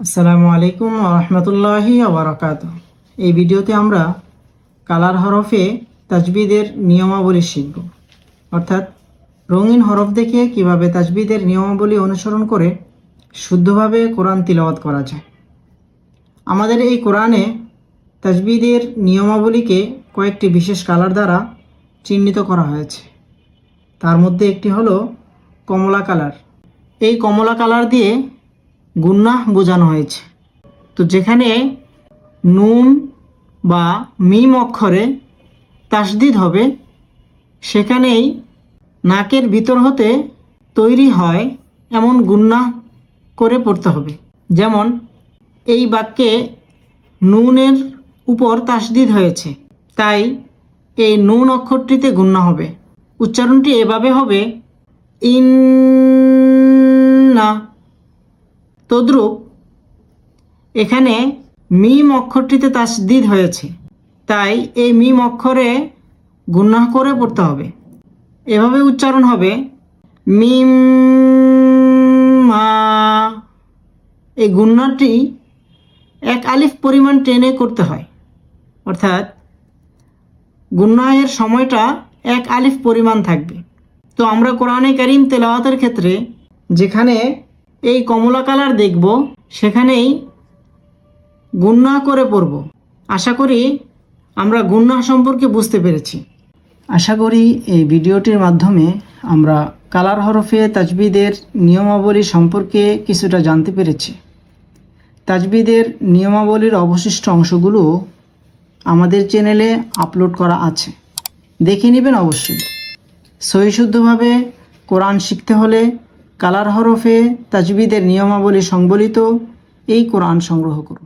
আসসালামু আলাইকুম রহমতুল্লাহি আবরাকাত এই ভিডিওতে আমরা কালার হরফে তাজবিদের নিয়মাবলী শিখব। অর্থাৎ রঙিন হরফ দেখে কীভাবে তাজবিদের নিয়মাবলী অনুসরণ করে শুদ্ধভাবে কোরআন তিলাওয়াত করা যায়। আমাদের এই কোরআনে তাজবিদের নিয়মাবলীকে কয়েকটি বিশেষ কালার দ্বারা চিহ্নিত করা হয়েছে। তার মধ্যে একটি হলো কমলা কালার। এই কমলা কালার দিয়ে গুন্নাহ বোঝানো হয়েছে। তো যেখানে নুন বা মিম অক্ষরে তাসদিদ হবে, সেখানেই নাকের ভিতর হতে তৈরি হয় এমন গুন্না করে পড়তে হবে। যেমন, এই বাক্যে নুনের উপর তাসদিদ হয়েছে, তাই এই নুন অক্ষরটিতে গুন্না হবে। উচ্চারণটি এভাবে হবে, ইন তদ্রূপ এখানে মিম অক্ষরটিতে তাসদিদ হয়েছে। তাই এই মিম অক্ষরে গুন্নাহ করে পড়তে হবে। এভাবে উচ্চারণ হবে, মিম মা। এই গুন্নাটি এক আলিফ পরিমাণ টেনে করতে হয়। অর্থাৎ গুন্নাহের সময়টা এক আলিফ পরিমাণ থাকবে। তো আমরা কোরআনে কারিম তেলাওয়াতের ক্ষেত্রে যেখানে এই কমলা কালার দেখব, সেখানেই গুন্না করে পড়ব আশা করি আমরা গুন্না সম্পর্কে বুঝতে পেরেছি। আশা করি এই ভিডিওটির মাধ্যমে আমরা কালার হরফে তাজবিদের নিয়মাবলী সম্পর্কে কিছুটা জানতে পেরেছি। তাজবিদের নিয়মাবলীর অবশিষ্ট অংশগুলো আমাদের চ্যানেলে আপলোড করা আছে। দেখে নেবেন অবশ্যই। সহিশুদ্ধভাবে কোরআন শিখতে হলে কালার হরফে তাজবিদের নিয়মাবলী সংবলিত এই কোরআন সংগ্রহ করুন।